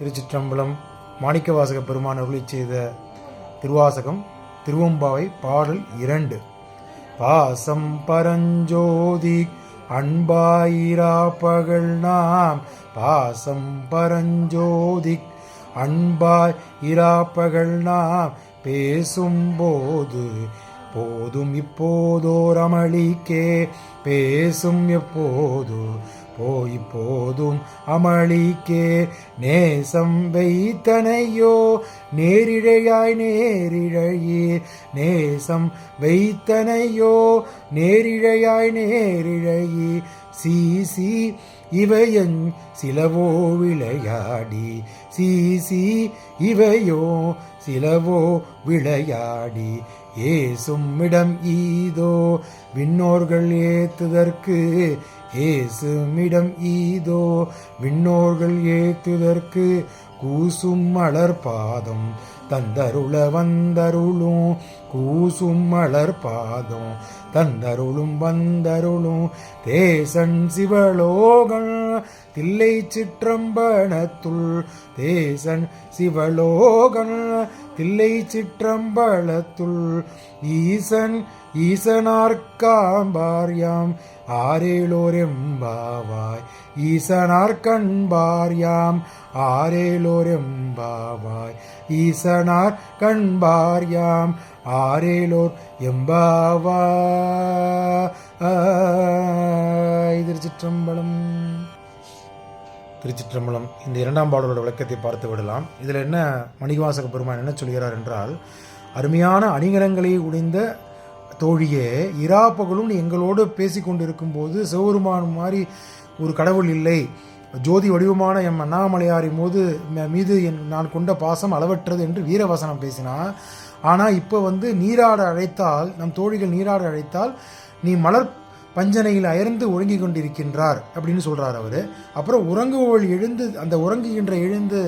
திருச்சிற்றம்பலம் மாணிக்கவாசக பெருமான் அருளி செய்த திருவாசகம் திருவம்பாவை பாடல் இரண்டு. பாசம் பரஞ்சோதி அன்பாயிரா பகல் நாம். பாசம் பரஞ்சோதி அன்பாய் இராப்பகல் நாம். பேசும்போது போதும் இப்போதோ ரமளிக்கே பேசும் எப்போது போய் போதும் அமளிக்கே. நேசம் வைத்தனையோ நேரிழையாய் நேரிழையே. நேசம் வைத்தனையோ நேரிழையாய் நேரிழையே. சீசி இவையன் சிலவோ விளையாடி. சீசி இவையோ சிலவோ விளையாடி. ஏசும் இடம் ஈதோ விண்ணோர்கள் ஏத்துதற்கு. ஏசுமிடம் ஈதோ விண்ணோர்கள் ஏத்துதற்கு. கூசும் மலர் பாதம் தந்தருள வந்தருளும். கூசும் மலர் பாதம் தந்தருளும் வந்தருளும் தேசன் சிவலோகன் தில்லை சிற்றம்பலத்துள் தேசன் சிவலோகன் தில்லை சிற்றம்பலத்துள் ஈசன் ஈசனார்காம்பார்யாம் ஆரேலோரெம்பாவாய் ஈசனார்கண்பார்யாம் ஆரேலோரெம்பாவாய் ஈசனார் கண்பார்யாம் ஆரேலோர் எம்பாவா. திருச்சிற்றம்பலம். திருச்சிற்றம்பலம். இந்த இரண்டாம் பாடலோட விளக்கத்தை பார்த்து விடலாம். இதில் என்ன மணிவாசக பெருமான் என்ன சொல்கிறார் என்றால் அருமையான அணிகலங்களை உடைந்த தோழியே இராப்பகலும் எங்களோடு பேசி கொண்டிருக்கும் போது சிவபெருமான் மாதிரி ஒரு கடவுள் இல்லை. ஜோதி வடிவமான எம் அண்ணாமலையாரின் போது மீது என் நான் கொண்ட பாசம் அளவற்றது என்று வீரவசனம் பேசினா ஆனால் இப்போ வந்து நீராட அழைத்தால் நம் தோழிகள் நீராட அழைத்தால் நீ மலர் பஞ்சனையில் அயர்ந்து ஒழுங்கி கொண்டிருக்கின்றார் அப்படின்னு சொல்கிறார் அவர். அப்புறம் உறங்குவோள் எழுந்து அந்த உறங்குகின்ற எழுந்து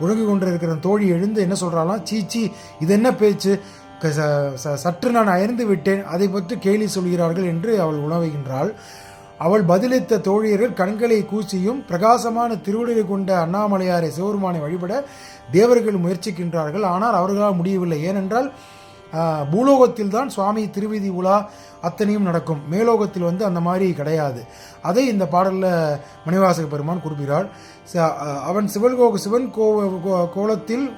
உறங்கி கொண்டிருக்கிற தோழி எழுந்து என்ன சொல்கிறாலாம் சீ சீ இது என்ன பேச்சு? சற்று நான் அயர்ந்து விட்டேன். அதை பற்றி கேலி சொல்கிறார்கள் என்று அவள் உணவுகின்றாள். அவள் பதிலளித்த தோழியர்கள் கண்களை கூசியும் பிரகாசமான திருவடியை கொண்ட அண்ணாமலையாரை சிவபெருமானை வழிபட தேவர்கள் முயற்சிக்கின்றார்கள். ஆனால் அவர்களால் முடியவில்லை. ஏனென்றால் பூலோகத்தில் தான் சுவாமி திருவிதி உலா அத்தனையும் நடக்கும். மேலோகத்தில் வந்து அந்த மாதிரி கிடையாது. அதை இந்த பாடலில் மணிவாசக பெருமான் குறிப்பிடுகிறார் ச- அவன் சிவன்கோ சிவன் கோ கோ- கோலத்தில்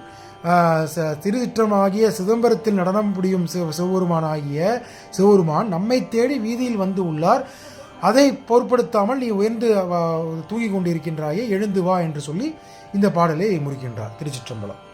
ச- திருச்சிற்றமாகிய சிதம்பரத்தில் நடனம் புரியும் சிவ சிவபெருமானாகிய சிவபெருமான் நம்மை தேடி வீதியில் வந்து உள்ளார். அதை பொருட்படுத்தாமல் நீ உயர்ந்து வா- தூங்கிக் கொண்டிருக்கின்றாயே எழுந்து வா என்று சொல்லி இந்த பாடலை முடிக்கின்றார் திருச்சிற்றம்பலம்.